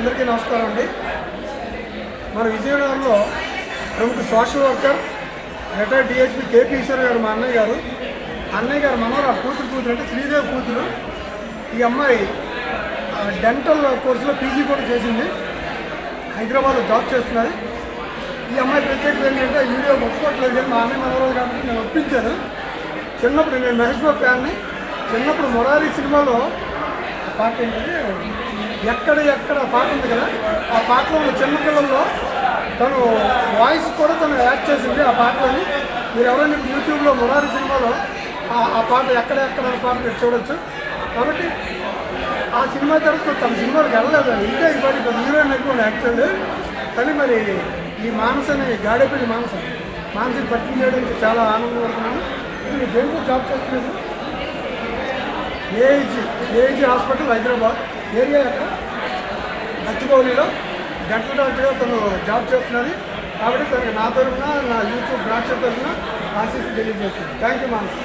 అందరికీ నమస్కారం అండి. మన విజయనగరంలో ప్రముఖ social worker retired DSP KP Eshwar గారు మా అన్నయ్య గారు. అన్నయ్య గారు మనవరాలు కూతురు కూతురు అంటే శ్రీదేవి కూతురు. ఈ అమ్మాయి డెంటల్ కోర్సులో పీజీ కూడా చేసింది. హైదరాబాద్లో జాబ్ చేస్తున్నది. ఈ అమ్మాయి ప్రత్యేకత ఏంటంటే వీడియో ఒప్పుకోవట్లేదు కానీ మా అన్నయ్య మనవరాలు కాబట్టి నేను ఒప్పించాను. చిన్నప్పుడు నేను మహేష్ బాబు ఫ్యాన్ని చిన్నప్పుడు మొరారి సినిమాలో పాట ఏంటంటే ఎక్కడ ఎక్కడ పాట ఉంది కదా ఆ పాటలో ఉన్న చిన్నపిల్లల్లో తను వాయిస్ కూడా తను యాక్ట్ చేసింది ఆ పాటలోని. మీరు ఎవరైనా యూట్యూబ్లో మురారి సినిమాలో ఆ ఆ పాట ఎక్కడ ఎక్కడ పాట మీరు చూడొచ్చు. కాబట్టి ఆ సినిమా తర్వాత తన సినిమాలకు వెళ్ళలేదు. ఇంకా ఇవాళ పెద్ద హీరోయిన్ అయిపోయింది యాక్చువల్లీ కానీ మరి ఈ మానస అనే గాడేపల్లి మానస మానసిని పరిచయం చేయడానికి చాలా ఆనందం పడుతున్నాను ఇది దేంట్లో జాబ్ చేస్తున్నాను AIG AIG hospital Hyderabad. Area యొక్క గచ్చిబౌలిలో డెంటల్ తను జాబ్ చేస్తున్నది. కాబట్టి తనకి నా తరఫున నా యూట్యూబ్ బ్రాంచ్ తరఫున ఆశీస్సు తెలియజేస్తుంది థ్యాంక్ యూ మానస్